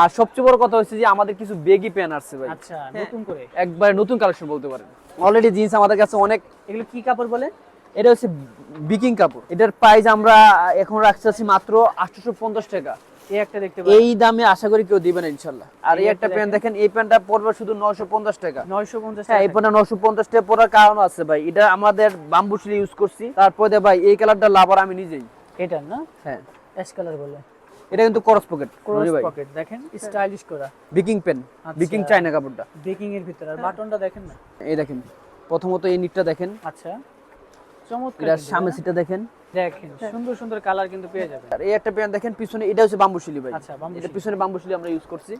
আর সবচেয়ে বড় কথা হচ্ছে যে আমাদের কিছু বেগি প্যান আসছে ভাই। আচ্ছা হ্যাঁ। নতুন করে? একবারে নতুন কালেকশন বলতে পারেন। অলরেডি জিন্স আমাদের কাছে অনেক এগুলো কি কাপড় বলে? এটা হচ্ছে বিকিং কাপড়। এটার প্রাইস আমরা এখন রাখতেছি মাত্র আটশোশো পঞ্চাশ টাকা। এই একটা দেখতে এই দামে আশা করি কেউ দিবে না ইনশাল্লাহ। আর এই একটা প্যান্ট দেখেন। এই প্যান্টটা পড়বে শুধু নয়শো পঞ্চাশ টাকা। 950 হ্যাঁ এই প্যান্টটা নশো পঞ্চাশ টাকা পড়ার কারণ আছে ভাই। এটা আমাদের বাম্বু ইউজ করছি। তারপরে ভাই এই কালারটা লাভার আমি নিজেই। এটা না? হ্যাঁ। অ্যাশ কালার বলে। এটা কিন্তু করস পকেট ক্রস পকেট দেখেন স্টাইলিশ করা। বিকিং পেন। বিকিং চায়না কাপড়টা। বেকিং এর ভিতরে। হ্যাঁ। আর বাটনটা দেখেন না? এই দেখেন প্রথমত এই নিটটা দেখেন। আচ্ছা। চমৎকার এটার সামনে না? সিটটা দেখেন। দেখেন সুন্দর সুন্দর কালার কিন্তু পেয়ে যাবেন। আর এই একটা প্যান্ট দেখেন পিছনে এটা হচ্ছে বাম্বু শিলি ভাই। আচ্ছা, বাম্বু এটা পিছনে বাম্বু শিলি আমরা ইউজ করছি।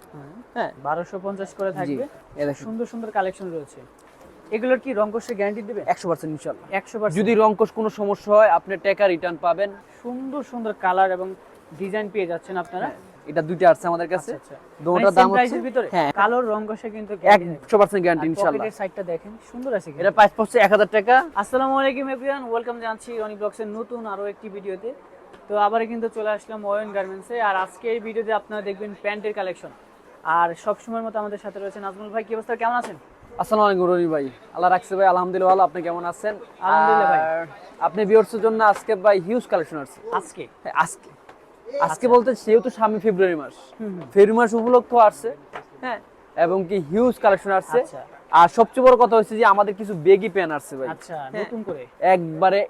হ্যাঁ। বারোশো পঞ্চাশ করে থাকবে। এই দেখেন। সুন্দর সুন্দর কালেকশন রয়েছে। এগুলোর কি রং কোষে গ্যারান্টি দেবে? একশো পার্সেন্ট ইনশাল্লাহ একশো পার্সেন্ট যদি রংকশ কোনো সমস্যা হয় আপনি টাকা রিটার্ন পাবেন। সুন্দর সুন্দর কালার এবং ডিজাইন পেয়ে যাচ্ছেন আপনারা। এটা দুইটা আছে আমাদের কাছে। আচ্ছা আচ্ছা। দুটোটার মানে দাম হচ্ছে ভিতরে? হ্যাঁ। কালোর রং কষে কিন্তু একশো পার্সেন্ট গ্যারান্টি ইনশাল্লাহ। পকেটের সাইডটা দেখেন সুন্দর আছে এটা প্রাইস পড়ছে এক হাজার টাকা। আসসালামু আলাইকুম এভরিওয়ান ওয়েলকাম জানাচ্ছি রনি ব্লগসের নতুন আরও একটি ভিডিওতে। তো আবার কিন্তু চলে আসলাম ওয়েন গার্মেন্টসে আর আজকে এই ভিডিওতে আপনারা দেখবেন প্যান্টের কালেকশন আর সব সময়ের মতো আমাদের সাথে রয়েছে নাজমুল ভাই। কি অবস্থা? কেমন আছেন? আসসালামু আলাইকুম রনি ভাই। আল্লাহ রাখছে ভাই। আলহামদুলিল্লাহ ভালো। আপনি কেমন আছেন? আলহামদুলিল্লাহ ভাই। আপনি ভিউয়ার্সের জন্য আজকে ভাই হিউজ কালেকশন আছে আজকে? হ্যাঁ, আজকে। আজকে বলতে যেহেতু সামনে ফেব্রুয়ারি মাস। ফেব্রুয়ারি মাস উপলক্ষ আসছে হ্যাঁ এবং কি হিউজ কালেকশন আসছে। আচ্ছা। আর সবচেয়ে বড় কথা হচ্ছে যে আমাদের কিছু বেগি প্যান আসছে ভাই। আচ্ছা নতুন করে? একবারে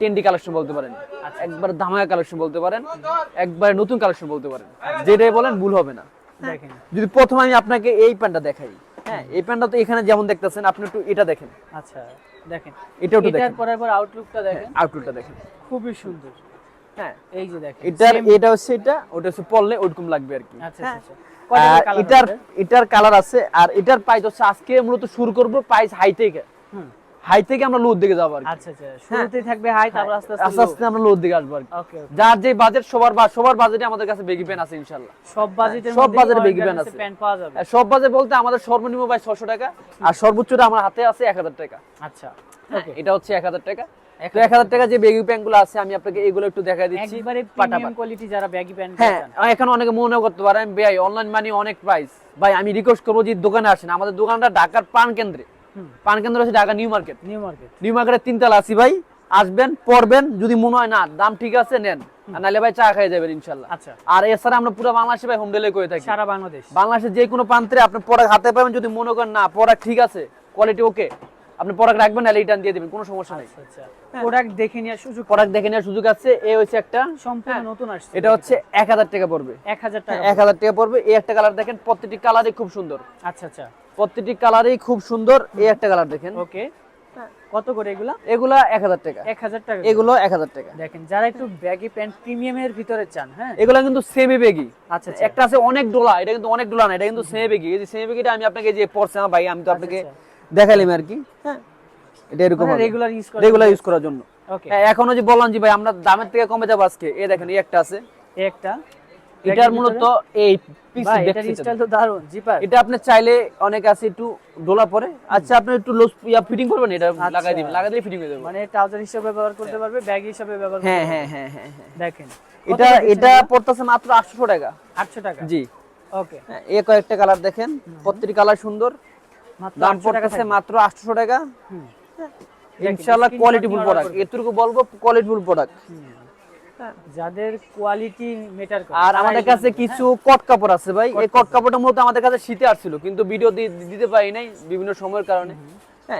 টেন্ডি কালেকশন বলতে পারেন। আচ্ছা। একবার ধামাকা কালেকশন বলতে পারেন। একবারে নতুন কালেকশন বলতে পারেন। যেটাই বলেন ভুল হবে না। দেখেন। যদি প্রথমে আমি আপনাকে এই প্যান্টটা দেখাই। হ্যাঁ এই প্যান্টটা তো এখানে যেমন দেখতেছেন আপনি একটু এটা দেখেন। আচ্ছা দেখেন। এটাও এটার দেখেন। পরের পর আউটলুকটা দেখেন। আউটলুকটা দেখেন। খুবই সুন্দর। হ্যাঁ এই যে দেখেন এটার এটা হচ্ছে এটা ওটা হচ্ছে ওরকম লাগবে আর কি। আচ্ছা হ্যাঁ। আচ্ছা আচ্ছা। এটার এটার কালার আছে আর এটার প্রাইস হচ্ছে আজকে মূলত শুরু করব প্রাইস হাই থেকে। হাই থেকে আমরা লোর দিকে যাব আর কি। আচ্ছা আচ্ছা শুরুতেই থাকবে হাই তারপর আস্তে আস্তে আস্তে আস্তে আমরা লোর দিকে আসব আর কি। যার যে বাজেট সবার সবার বাজেটে আমাদের কাছে বেগি পেন আছে ইনশাল্লাহ সব বাজেটের সব বাজেটে big band আছে। পাওয়া যাবে। সব বাজেট বলতে আমাদের সর্বনিম্ন প্রায় ছশো টাকা আর সর্বোচ্চটা আমার হাতে আছে এক হাজার টাকা। আচ্ছা ওকে এটা হচ্ছে এক হাজার টাকা। এক হাজার টাকা। যে বেগি প্যান্টগুলো আছে আমি আপনাকে এগুলো একটু দেখাই দিচ্ছি কোয়ালিটি যারা ব্যাগি প্যান্ট হ্যাঁ এখন অনেকে মনে করতে পারেন ভাই অনলাইন মানি অনেক প্রাইস ভাই আমি রিকোয়েস্ট করব যে দোকানে আসেন আমাদের দোকানটা ঢাকার পান কেন্দ্রে। কেন্দ্র হচ্ছে Dhaka new market. New market. New মার্কেটের তিনতলা আছি ভাই আসবেন পড়বেন যদি মনে হয় না দাম ঠিক আছে নেন। নাহলে ভাই চা খাই যাবেন ইনশাল্লাহ। আচ্ছা। আর এছাড়া আমরা পুরো বাংলাদেশে ভাই হোম ডেলিভারি করে থাকি। সারা বাংলাদেশ। বাংলাদেশের যে কোনো প্রান্তে আপনি প্রোডাক্ট হাতে পাবেন যদি মনে করেন না প্রোডাক্ট ঠিক আছে কোয়ালিটি ওকে আপনি প্রোডাক্ট রাখবেন নাহলে রিটার্ন দিয়ে দিবেন কোনো সমস্যা নেই। আচ্ছা আচ্ছা। প্রোডাক্ট দেখে নেওয়ার সুযোগ প্রোডাক্ট দেখে নেওয়ার সুযোগ আছে এই হচ্ছে একটা সম্পূর্ণ নতুন আসছে। এটা হচ্ছে এক হাজার টাকা পড়বে। এক হাজার টাকা এক হাজার টাকা পড়বে। এই একটা কালার দেখেন প্রত্যেকটি কালারই খুব সুন্দর। আচ্ছা আচ্ছা। প্রত্যেকটি কালারই খুব সুন্দর এই একটা কালার দেখেন। ওকে। কত করে এগুলা? এগুলা এক হাজার টাকা। এক হাজার টাকা এগুলো এক হাজার টাকা। দেখেন যারা একটু ব্যাগি প্যান্ট প্রিমিয়াম এর ভিতরে চান হ্যাঁ? এগুলা কিন্তু সেমি বেগি আচ্ছা আচ্ছা। একটা আছে অনেক ডোলা এটা কিন্তু অনেক ডোলা না এটা কিন্তু সেমি বেগি এই যে সেমি বেগিটা আমি আপনাকে যে পড়ছে আমার ভাই আমি তো আপনাকে আচ্ছা। দেখাইলাম আর কি। হ্যাঁ। এটা এরকম রেগুলার ইউজ করে রেগুলার ইউজ করার জন্য। ওকে হ্যাঁ, এখনও যে বললাম যে ভাই আমরা দামের থেকে কমে যাব আজকে। এই দেখেন এই একটা আছে। একটা। এটার মূলত এই পিস স্টাইল তো দারুণ জিপার এটা আপনি চাইলে অনেক আছে একটু ডোলা পরে। আচ্ছা আপনি একটু লোস ইয়া ফিটিং করবেন এটা লাগাই দিবেন। লাগাই দিয়ে ফিটিং হয়ে যাবে। মানে ট্রাউজার হিসেবে ব্যবহার করতে পারবে ব্যাগ হিসেবে ব্যবহার হ্যাঁ হ্যাঁ হ্যাঁ হ্যাঁ হ্যাঁ। দেখেন। এটা এটা পড়তেছে মাত্র আটশো টাকা। আটশো টাকা। জি। ওকে হ্যাঁ, এই কয়েকটা কালার দেখেন। প্রত্যেকটি কালার সুন্দর। দাম 800 টাকা পড়তেছে মাত্র আটশো টাকা। হুম। কোয়ালিটিফুল প্রোডাক্ট এতটুকু বলব কোয়ালিটিফুল প্রোডাক্ট যাদের কোয়ালিটি মেটার করে। আর আমাদের কাছে কিছু কট কাপড় আছে ভাই। এই কট কাপড়টা মূলত আমাদের কাছে শীতে আসছিল কিন্তু ভিডিও দিতে পারি নাই বিভিন্ন সময়ের কারণে। হ্যাঁ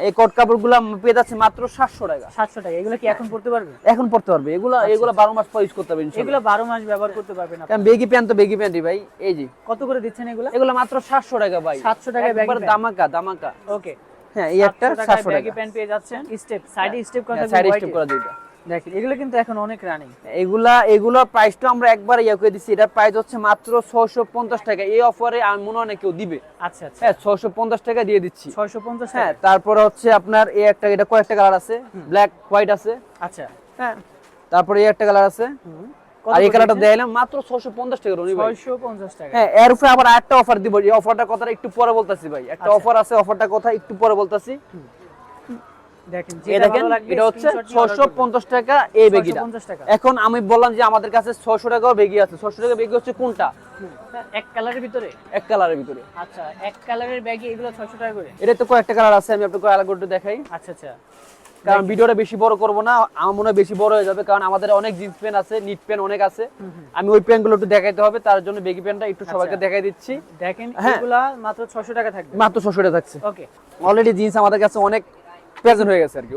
এই কট কাপড়গুলো পেয়ে যাচ্ছে মাত্র সাতশো টাকা। হ্যাঁ, 700 টাকা। এগুলো কি এখন পড়তে পারবে? এখন পড়তে পারবে। এগুলো এগুলো বারো মাস পর ইউজ করতে হবে ইনশাল্লাহ এগুলো 12 মাস ব্যবহার করতে পারবেন আপনি। বেগি প্যান্ট তো বেগি প্যান্টই ভাই এই যে। কত করে দিচ্ছেন এগুলো? এগুলো মাত্র সাতশো টাকা ভাই। 700 টাকা ব্যাগ একবার দামাকা দামাকা। ওকে হ্যাঁ এই একটা সাতশো ব্যাগি প্যান্ট পেয়ে যাচ্ছেন। স্টেপ সাইডে স্টেপ করা সাইড স্টেপ করে এ। দেখেন এগুলো কিন্তু এখন অনেক রানিং। এগুলা এগুলো প্রাইসটা আমরা একবার ইয়া করে দিচ্ছি এটা প্রাইস হচ্ছে মাত্র ছয়শো পঞ্চাশ টাকা। এই অফারে মনে হয় কেউ দিবে। আচ্ছা আচ্ছা। হ্যাঁ ছয়শো পঞ্চাশ টাকা দিয়ে দিচ্ছি। 650 হ্যাঁ তারপরে হচ্ছে আপনার এই একটা এটা কয়েকটা কালার আছে। ব্ল্যাক হোয়াইট আছে। আচ্ছা। হ্যাঁ তারপরে এই একটা কালার আছে। আর এই কালারটা দেখাইলাম মাত্র ছয়শো পঞ্চাশ টাকা রনি ভাই। 650 টাকা। হ্যাঁ এর উপরে আবার একটা অফার দিব। এই অফারটা কথাটা একটু পরে বলতাছি ভাই। একটা আচ্ছা। অফার আছে অফারটা কথা একটু পরে বলতাছি দেখেন এই যেটা দেখেন ভালো লাগবে এটা হচ্ছে screenshot নিয়ে order ছশো পঞ্চাশ টাকা এই বেগিটা। এখন আমি বললাম যে আমাদের কাছে ছশো টাকাও বেগি আছে। ছশো টাকা বেগি হচ্ছে কোনটা? এক কালারের ভিতরে। এক কালারের ভিতরে। আচ্ছা এক কালারের ব্যাগে এগুলো 600 টাকা করে? এটা তো কয়েকটা কালার আছে আমি আপনাকে আলাদা করে দেখাই। আচ্ছা আচ্ছা। কারণ ভিডিওটা বেশি বড় করব না আমার মনে হয় বেশি বড় হয়ে যাবে কারণ আমাদের অনেক জিন্স প্যান্ট আছে নিট প্যান্ট অনেক আছে। আমি ওই প্যান্টগুলো একটু দেখাইতে হবে তার জন্য বেগি প্যান্টটা একটু সবাইকে। দেখাই দিচ্ছি। দেখেন হ্যাঁ। এগুলা মাত্র 600 টাকা থাকবে। মাত্র ছশো টাকা থাকছে। ওকে অলরেডি জিন্স আমাদের কাছে অনেক প্রেজেন্ট হয়ে গেছে আর কি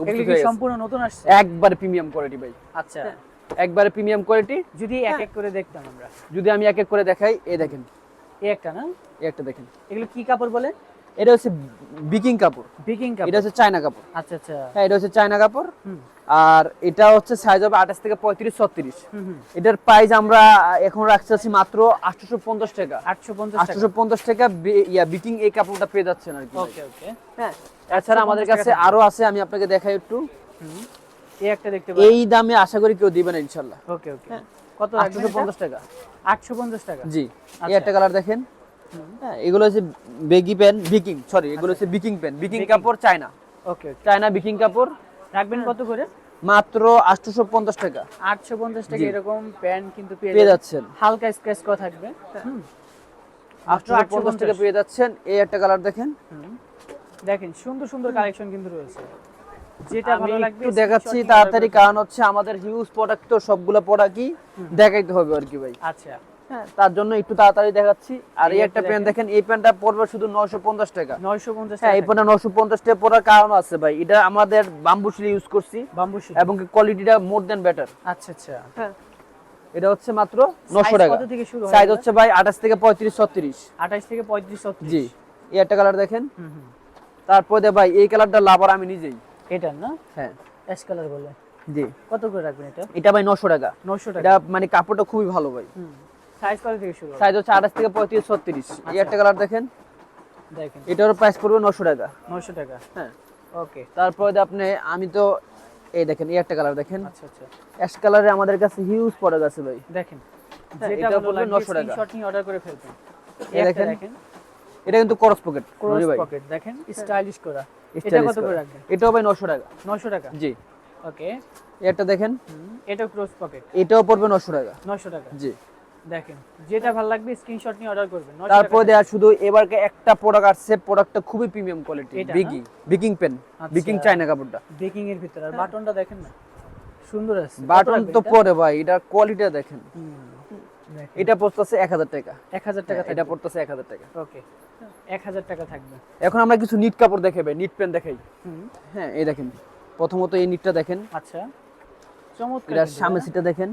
সম্পূর্ণ নতুন আসছে? একবারে প্রিমিয়াম কোয়ালিটি ভাই। আচ্ছা। একবারে প্রিমিয়াম কোয়ালিটি যদি এক এক করে দেখতাম আমরা। যদি আমি এক এক করে দেখাই এ দেখেন। এ একটা না? এ একটা দেখেন। এগুলো কি কাপড় বলে? এটা হচ্ছে বিকিং কাপড়। বিকিং কাপড়। এটা হচ্ছে চায়না কাপড়। আচ্ছা আচ্ছা। হ্যাঁ এটা হচ্ছে চায়না কাপড়। আর এটা হচ্ছে সাইজ হবে আঠাশ থেকে পঁয়ত্রিশ ছত্রিশ। এটার প্রাইস আমরা এখন রাখছি আছি মাত্র আটশোশো পঞ্চাশ টাকা। 850 টাকা। আটশোশো পঞ্চাশ টাকা ইয়া বিকিং এই কাপড়টা পেয়ে যাচ্ছেন আর কি ওকে ওকে। হ্যাঁ এছাড়া আমাদের কাছে আরও আছে আমি আপনাকে দেখাই একটু। হুম এই একটা দেখতে এই দামে আশা করি কেউ দিবে না ইনশাল্লাহ। ওকে ওকে। কত আটশোশো পঞ্চাশ টাকা। 850 টাকা? জি এই আচ্ছা। একটা কালার দেখেন। হ্যাঁ এগুলো হচ্ছে বেগি প্যান বিকিং সরি এগুলো হচ্ছে বিকিং প্যান বিকিং কাপড় চায়না। ওকে চায়না বিকিং কাপড়। রাখবেন কত করে? মাত্র আটশোশো পঞ্চাশ টাকা। 850 টাকা এরকম প্যান্ট কিন্তু পেয়ে যাচ্ছেন। হালকা স্ক্র্যাচ করা থাকবে। পঞ্চাশ টাকা পেয়ে যাচ্ছেন। এই একটা কালার দেখেন। দেখেন সুন্দর সুন্দর কালেকশন কিন্তু রয়েছে। যেটা ভালো লাগবে একটু দেখাচ্ছি তাড়াতাড়ি কারণ হচ্ছে আমাদের হিউজ প্রোডাক্ট তো সবগুলো প্রোডাক্টই দেখাইতে হবে আর কি ভাই। আচ্ছা। হ্যাঁ। তার জন্য একটু তাড়াতাড়ি দেখাচ্ছি। আর এই একটা প্যান্ট দেখেন। এই প্যান্টটা পড়বে শুধু নয়শো পঞ্চাশ টাকা। 950 হ্যাঁ এই প্যান্টটা নয়শো পঞ্চাশ টাকা পড়ার কারণ আছে ভাই। এটা আমাদের বাম্বু শিলি ইউজ করছি। বাম্বু এবং কোয়ালিটিটা মোর দেন বেটার আচ্ছা আচ্ছা। এটা হচ্ছে মাত্র টাকা। থেকে শুরু হয় সাইজ হচ্ছে ভাই আঠাশ থেকে পঁয়ত্রিশ ছত্রিশ। 28 থেকে 35 36 জি। এই একটা কালার দেখেন। হুম তারপরে ভাই এই কালারটা লাভার আমি নিজেই। এটা না? হ্যাঁ। অ্যাশ কালার বলে। জি। কত করে রাখবেন এটা? এটা ভাই নশো টাকা। 900 টাকা। এটা মানে কাপড়টা খুবই ভালো ভাই। হুম। সাইজ কত থেকে শুরু সাইজ হচ্ছে আঠাশ থেকে পঁয়ত্রিশ ছত্রিশ। এই একটা কালার দেখেন? দেখেন। এটার প্রাইস পড়বে নশো টাকা। 900 টাকা। হ্যাঁ। ওকে তারপরে আপনি আমি তো এই দেখেন এই একটা কালার দেখেন। আচ্ছা আচ্ছা। অ্যাশ কালারে আমাদের কাছে হিউজ প্রোডাক্ট আছে ভাই। দেখেন। হ্যাঁ, যেটা এটা ভালো 900 টাকা। স্ক্রিনশট নিয়ে অর্ডার করে ফেলবেন। এই দেখেন, এটা কিন্তু ক্রস পকেট ক্রস পকেট দেখেন স্টাইলিশ করা। এটা কত করে। রাখবেন? এটাও ভাই নশো টাকা। 900 টাকা? জি। ওকে একটা দেখেন। এটা ক্রস পকেট এটাও পড়বে নশো টাকা। 900 টাকা। জি। দেখেন যেটা ভালো লাগবে স্ক্রিনশট নিয়ে অর্ডার করবেন 900 তারপরে। দেয়া। শুধু এবারকে একটা প্রোডাক্ট আসছে প্রোডাক্টটা খুবই প্রিমিয়াম কোয়ালিটি এটা বিগি বিকিং পেন। বিকিং চায়না কাপড়টা। বেকিং এর ভিতরে আর বাটনটা দেখেন না সুন্দর আছে বাটন তো এটা? পরে ভাই এটা কোয়ালিটিটা দেখেন। এটা পড়তেছে এক হাজার টাকা। 1000 টাকা এটা পড়তেছে এক হাজার টাকা। ওকে 1000 টাকা থাকবে। এখন আমরা কিছু নিট কাপড় দেখাবে নিট পেন দেখাই। হ্যাঁ এই দেখেন প্রথমত এই নিটটা দেখেন। আচ্ছা চমৎকার কিন্তু, সামনে হ্যাঁ? সিটটা দেখেন।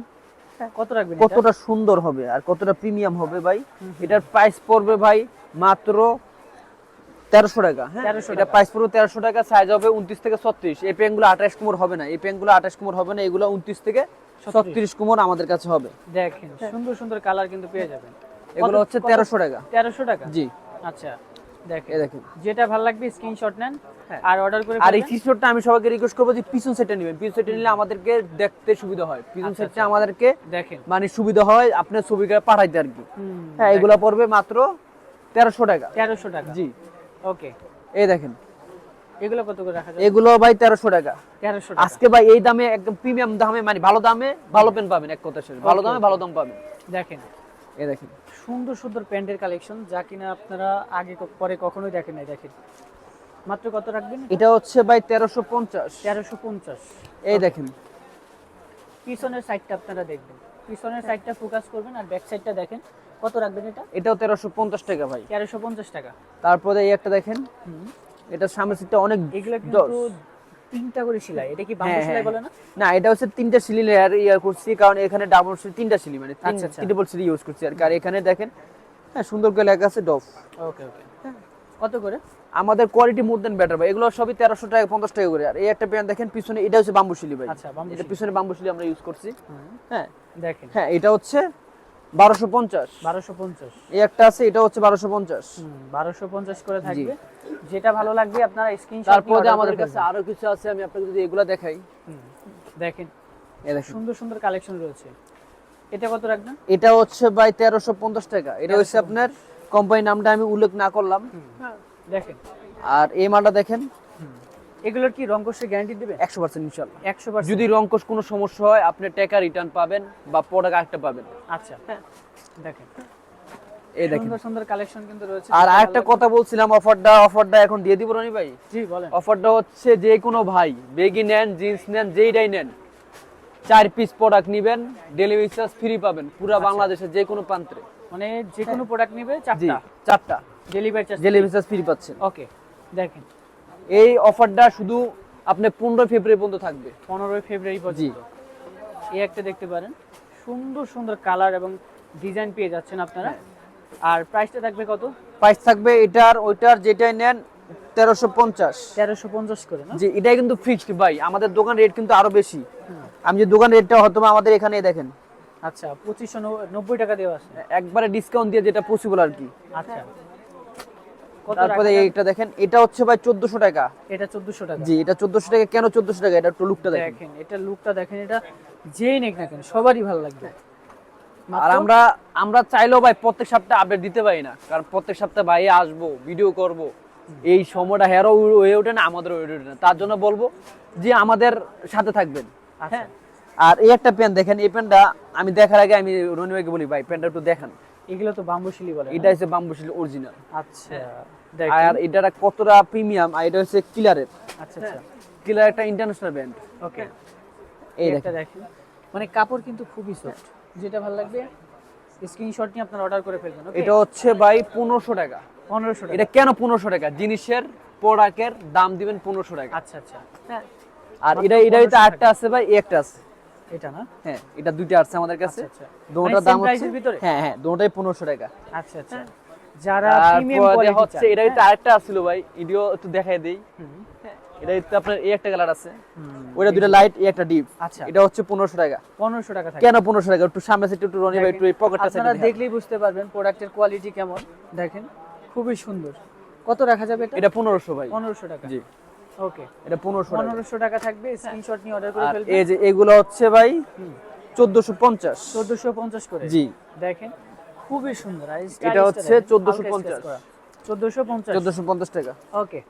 কত রাখবেন কতটা সুন্দর হবে আর কতটা প্রিমিয়াম হবে ভাই? এটার প্রাইস পড়বে ভাই মাত্র তেরোশো টাকা হ্যাঁ? এটা প্রাইস পড়বে তেরোশো টাকা সাইজ হবে উনত্রিশ থেকে ছত্রিশ। এই পেনগুলো আঠাশ কুমোর হবে না এই পেনগুলো আঠাশ কুমোর হবে না এগুলো উনত্রিশ থেকে ছত্রিশ। কুমোর আমাদের কাছে হবে। দেখেন সুন্দর সুন্দর কালার কিন্তু পেয়ে যাবেন। এগুলো হচ্ছে তেরোশো টাকা। 1300 টাকা? জি। আচ্ছা। দেখেন। যেটা ভালো লাগবে স্ক্রিনশট নেন হ্যাঁ। আর অর্ডার করে আর এই আমি সবাইকে রিকোয়েস্ট করব যে পিছন সেটটা নেবেন। পিছন সেটটা নিলে আমাদেরকে দেখতে সুবিধা হয়। পিছন আচ্ছা, সেটটা আচ্ছা। আমাদেরকে দেখেন। মানে সুবিধা হয় আপনার ছবিটা পাঠাইতে আর কি। হ্যাঁ এগুলো পড়বে মাত্র তেরোশো টাকা। 1300 টাকা। জি। ওকে। এই দেখেন। এগুলো কত করে রাখা যায় এগুলো ভাই তেরোশো টাকা। 1300 টাকা। আজকে ভাই এই দামে একদম প্রিমিয়াম দামে মানে ভালো দামে ভালো পেন পাবেন এক কথা শেষ। ভালো দামে ভালো দাম পাবেন। দেখেন। এই দেখেন। সুন্দর সুন্দর প্যান্টের কালেকশন যা কিনা আপনারা আগে পরে কখনোই দেখেন নাই দেখেন। মাত্র কত রাখবেন? এটা হচ্ছে ভাই তেরোশো পঞ্চাশ। তেরোশো পঞ্চাশ। এই দেখেন। পিছনের সাইডটা আপনারা দেখবেন। পিছনের সাইডটা ফোকাস করবেন আর ব্যাক সাইডটা দেখেন। কত রাখবেন এটা? এটাও তেরোশো পঞ্চাশ টাকা ভাই। তেরোশো পঞ্চাশ টাকা। তারপরে এই একটা দেখেন। এটা সামনের সিটটা অনেক এগুলো কিন্তু। তিনটা করে সেলাই এটা কি বাম্বু হ্যাঁ, সেলাই হ্যাঁ। বলে না? না এটা হচ্ছে তিনটা সিলি লেয়ার ইয়ার করছি কারণ এখানে ডাবল সিলি তিনটা সিলি মানে আচ্ছা, আচ্ছা। সিলি ইউজ করছি আর আর এখানে দেখেন হ্যাঁ সুন্দর করে লেখা আছে ডফ। ওকে ওকে কত করে? আমাদের কোয়ালিটি মোর দেন বেটার ভাই। এগুলো সবই তেরোশো টাকা পঞ্চাশ টাকা করে। আর এই একটা প্যান্ট দেখেন পিছনে এটা হচ্ছে বাম্বু সিলি ভাই। আচ্ছা, এটা শিলি। পিছনে বাম্বু সিলি আমরা ইউজ করছি। হ্যাঁ। দেখেন। হ্যাঁ এটা হচ্ছে বারোশো পঞ্চাশ। বারোশো পঞ্চাশ। এই একটা আছে এটা হচ্ছে বারোশো পঞ্চাশ। বারোশো পঞ্চাশ করে থাকবে। যেটা ভালো লাগবে আপনারা স্ক্রিনশট তারপরে আমাদের কাছে আরও কিছু আছে আমি আপনাকে যদি এগুলো দেখাই। দেখেন। সুন্দর সুন্দর কালেকশন রয়েছে। এটা কত রাখবেন? এটা হচ্ছে ভাই তেরোশো পঞ্চাশ টাকা। এটা হচ্ছে আপনার কোম্পানি নামটা আমি উল্লেখ না করলাম। দেখেন। আর এই মালটা দেখেন। এগুলোর কি রঙ্কশের গ্যারান্টি দিবে? একশো পার্সেন্ট ইনশাল্লাহ একশো পার্সেন্ট যদি রংকশ কোনো সমস্যা হয় আপনি টাকা রিটার্ন পাবেন বা প্রোডাক্ট আরেকটা পাবেন। আচ্ছা দেখেন। এই দেখেন। সুন্দর সুন্দর কালেকশন কিন্তু রয়েছে। আর আরেকটা কথা বলছিলাম অফারটা অফারটা এখন দিয়ে দিব রনি ভাই। জি বলেন। অফারটা হচ্ছে যে কোনো ভাই বেগি নেন জিন্স নেন যেইটাই নেন চার পিস প্রোডাক্ট নিবেন ডেলিভারি চার্জ ফ্রি পাবেন পুরো বাংলাদেশের যে কোনো প্রান্তে। মানে যে কোনো প্রোডাক্ট নিবে চারটা। চারটা। Delivery charge delivery charge free পাচ্ছেন। ওকে দেখেন। এই অফারটা শুধু আপনি পনেরো ফেব্রুয়ারি পর্যন্ত থাকবে। পনেরোই ফেব্রুয়ারি পর্যন্ত। এই একটা দেখতে পারেন। সুন্দর সুন্দর কালার এবং ডিজাইন পেয়ে যাচ্ছেন আপনারা। আর প্রাইসটা থাকবে কত? প্রাইস থাকবে এটার ওইটার যেটাই নেন তেরোশো পঞ্চাশ। তেরোশো পঞ্চাশ করে না? জি এটাই কিন্তু ফিক্সড ভাই। আমাদের দোকান রেট কিন্তু আরও বেশি। আমি যে দোকান রেটটা হয়তো আমাদের এখানে দেখেন। আচ্ছা পঁচিশশো নব্বই টাকা দেওয়া আছে। একবারে ডিসকাউন্ট দিয়ে যেটা পসিবল আর কি। আচ্ছা। তারপরে এইটা দেখেন এটা হচ্ছে ভাই চোদ্দশো টাকা। এটা চোদ্দশো টাকা। জি এটা চোদ্দশো টাকা কেন চোদ্দশো টাকা? এটা একটু লুকটা দেখেন। দেখেন এটা লুকটা দেখেন এটা যেই নেক না কেন সবারই ভালো লাগবে। আর আমরা আমরা চাইলেও ভাই প্রত্যেক সপ্তাহে আপডেট দিতে পারি না কারণ প্রত্যেক সপ্তাহে ভাই আসব ভিডিও করব। এই সময়টা হেরো হয়ে ওঠে না আমাদের হয়ে ওঠে না। তার জন্য বলব যে আমাদের সাথে থাকবেন আচ্ছা। হ্যাঁ আর এই একটা পেন দেখেন এই পেনটা আমি দেখার আগে আমি রনি ভাইকে বলি ভাই পেনটা একটু দেখান। এগুলো তো বাম্বুশিলি বলে এটা হচ্ছে বাম্বুশিল অরিজিনাল আচ্ছা। আর এটা কতটা প্রিমিয়াম আর এটা হচ্ছে কিলারের আচ্ছা আচ্ছা। কিলার একটা ইন্টারন্যাশনাল ব্র্যান্ড ওকে এই দেখেন। মানে কাপড় কিন্তু খুবই সফট যেটা ভালো লাগবে স্ক্রিনশট নিয়ে আপনারা অর্ডার করে ফেলবেন এটা হচ্ছে ভাই পনেরোশো টাকা। পনেরোশো টাকা। এটা কেন পনেরোশো টাকা? জিনিসের প্রোডাক্টের দাম দিবেন পনেরোশো টাকা। আচ্ছা আচ্ছা। হ্যাঁ। আর এটা এটা 1500 আরেকটা আছে ভাই একটা আছে। এটা না? হ্যাঁ এটা দুইটা আছে আমাদের কাছে। আচ্ছা আচ্ছা। দুটোর মানে দাম হচ্ছে? হ্যাঁ হ্যাঁ দুটোই পনেরোশো টাকা। আচ্ছা আচ্ছা। যারা প্রিমিয়াম কোয়ালিটি হচ্ছে এটা হচ্ছে আরেকটা আছিল ভাই এটিও একটু দেখাই দেই। হ্যাঁ, এটা হচ্ছে আপনার এই একটা কালার আছে। ওইটা দুইটা লাইট এই একটা ডিপ আচ্ছা। এটা হচ্ছে পনেরোশো টাকা। পনেরোশো টাকা থাকে। কেন পনেরোশো টাকা? একটু সামনে সাইড একটু রনি ভাই একটু পকেটটা আপনারা দেখলেই বুঝতে পারবেন প্রোডাক্টের কোয়ালিটি কেমন। দেখেন খুবই সুন্দর। কত রাখা যাবে এটা? এটা পনেরোশো ভাই। পনেরোশো টাকা। জি। ওকে। এটা পনেরোশো পনেরোশো টাকা থাকবে স্ক্রিনশট নিয়ে অর্ডার করে ফেলবেন। এই যে এগুলো হচ্ছে ভাই চোদ্দশো পঞ্চাশ। চোদ্দশো পঞ্চাশ করে। জি। দেখেন খুবই সুন্দর এটা হচ্ছে 1450 চোদ্দশো পঞ্চাশ। চোদ্দশো পঞ্চাশ। টাকা। ওকে।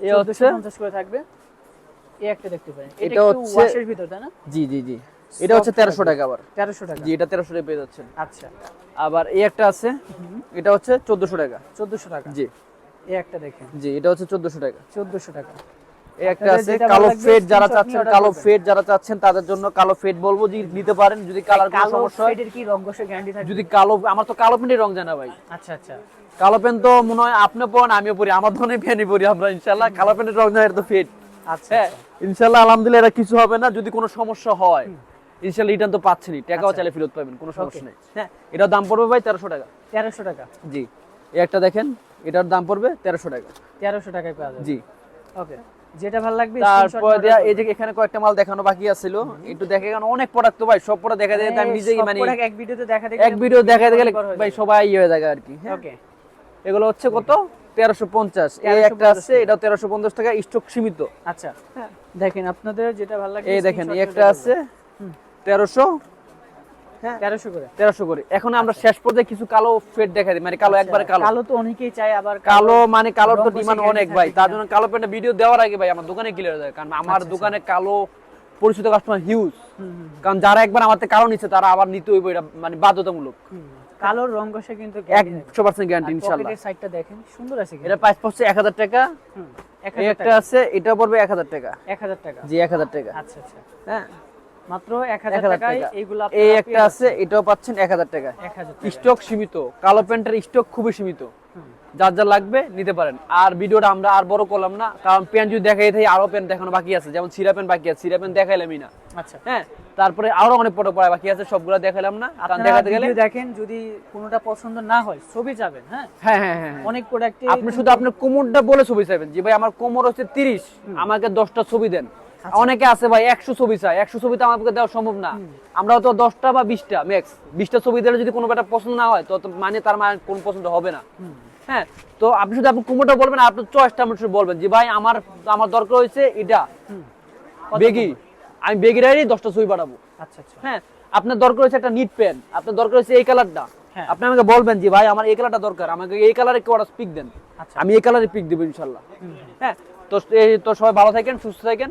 এ চোদ্দশো হচ্ছে পঞ্চাশ করে থাকবে। এই একটা দেখতে পারেন। এটা হচ্ছে ওয়াশের ভিতর তাই না? জি জি জি। এটা হচ্ছে তেরোশো টাকা আবার। তেরোশো টাকা। জি এটা তেরোশো টাকা পেয়ে যাচ্ছেন। আচ্ছা। আবার এই একটা আছে। এটা হচ্ছে চোদ্দশো টাকা। চোদ্দশো টাকা। জি। এই একটা দেখেন। জি এটা হচ্ছে চোদ্দশো টাকা। চোদ্দশো টাকা। এই একটা আছে কালো ফেড যারা চাচ্ছেন কালো ফেড যারা চাচ্ছেন তাদের জন্য কালো ফেড বলব যে নিতে পারেন যদি কালার কোনো সমস্যা হয়। কি রঙ্গসের গ্যারান্টি থাকে যদি কালো আমার তো কালো পেন্টের রং জানা ভাই। আচ্ছা আচ্ছা। কালো পেন তো মনে হয় আপনি পড়েন আমিও পড়ি আমার ধরনের পেনই পড়ি আমরা ইনশাল্লাহ কালো পেন্টের রং জানা তো ফেড আচ্ছা হ্যাঁ ইনশাল্লাহ আলহামদুলিল্লাহ এটা কিছু হবে না যদি কোনো সমস্যা হয়। ইনশাল্লাহ রিটার্ন তো পাচ্ছেনই। টাকাও আচ্ছা। চাইলে ফেরত পাবেন কোনো সমস্যা নেই। হ্যাঁ এটার দাম পড়বে ভাই তেরোশো টাকা। তেরোশো টাকা? জি এই একটা দেখেন এটার দাম পড়বে তেরোশো টাকা। তেরোশো টাকায় পাওয়া যাবে। জি। ওকে। যেটা ভালো লাগবে তারপর এই যে এখানে কয়েকটা মাল দেখানো বাকি আছিল। একটু দেখে কেন অনেক প্রোডাক্ট তো ভাই সব প্রোডাক্ট দেখা যায় আমি নিজেই মানে এক ভিডিওতে দেখা দেখে এক ভিডিও দেখাতে গেলে ভাই সবাই ইয়ে হয়ে যায় আর কি হ্যাঁ। ওকে এগুলো হচ্ছে কত? তেরোশো পঞ্চাশ। এই একটা আছে এটা তেরোশো পঞ্চাশ টাকা স্টক সীমিত। আচ্ছা। দেখেন আপনাদের যেটা ভালো লাগবে এই দেখেন এই একটা আছে। তেরোশো হ্যাঁ তেরোশো করে। তেরোশো করে। এখন আমরা শেষ পর্যায়ে কিছু কালো ফেড দেখা দিই। মানে কালো একবারে কালো। কালো তো অনেকেই চায় আবার কালো মানে কালোর তো ডিমান্ড অনেক ভাই। তার জন্য কালো প্যান্টটা ভিডিও দেওয়ার আগে ভাই আমার দোকানে ক্লিয়ার যায়। কারণ আমার আচ্ছা, দোকানে কালো পরিচিত কাস্টমার হিউজ কারণ যারা একবার আমার থেকে নিচ্ছে তারা আবার নিতে হইব এটা মানে বাধ্যতামূলক। কালোর রং কষে কিন্তু একশো পার্সেন্ট গ্যারান্টি ইনশাল্লাহ। পকেটের সাইডটা দেখেন সুন্দর আছে এটা প্রাইস পড়ছে এক হাজার টাকা। একটা আছে এটা পড়বে এক হাজার টাকা। এক হাজার টাকা। জি এক হাজার টাকা। আচ্ছা আচ্ছা। হ্যাঁ। মাত্র এক এক হাজার হাজার টাকায় এইগুলো এই একটা আছে এটাও পাচ্ছেন এক হাজার টাকা এক হাজার টাকা স্টক সীমিত কালো প্যান্টের স্টক খুবই সীমিত। যার যা লাগবে নিতে পারেন। আর ভিডিওটা আমরা আর বড় করলাম না কারণ প্যান্ট যদি দেখাই থাকি আরও প্যান্ট দেখানো বাকি আছে। যেমন সিরা প্যান্ট বাকি আছে সিরা প্যান্ট দেখাইলামই না। আচ্ছা। হ্যাঁ তারপরে আরও অনেক পড়ে পড়া বাকি আছে সবগুলো দেখাইলাম না। কারণ দেখাতে গেলে দেখেন যদি কোনোটা পছন্দ না হয় ছবি যাবেন হ্যাঁ? হ্যাঁ হ্যাঁ হ্যাঁ হ্যাঁ। অনেক প্রোডাক্টে আপনি শুধু আপনার কোমরটা বলে ছবি চাইবেন। যে ভাই আমার কোমর হচ্ছে তিরিশ আমাকে দশটা ছবি দেন। অনেকে আছে ভাই একশো ছবি চাই একশো ছবি তো আমাকে দেওয়া সম্ভব না। আমরা তো দশটা বা বিশটা ম্যাক্স বিশটা ছবি দিলে যদি কোনো একটা পছন্দ না হয় তো মানে তার মানে কোন পছন্দ হবে না। হ্যাঁ তো আপনি শুধু আপনি কোমরটা বলবেন আর আপনার চয়েসটা আপনি শুধু বলবেন যে ভাই আমার আমার দরকার হয়েছে এটা। বেগি। আমি বেগিরাই দশটা ছবি পাঠাবো আচ্ছা আচ্ছা। হ্যাঁ আপনার দরকার হচ্ছে একটা নিট পেন আপনার দরকার হচ্ছে এই কালারটা হ্যাঁ। আপনি আমাকে বলবেন যে ভাই আমার এই কালারটা দরকার। আমাকে এই কালারে কেউ পিক দেন। আচ্ছা। আমি এই কালারে পিক দেবো ইনশাল্লাহ। হ্যাঁ তো এই তো সবাই ভালো থাকেন সুস্থ থাকেন।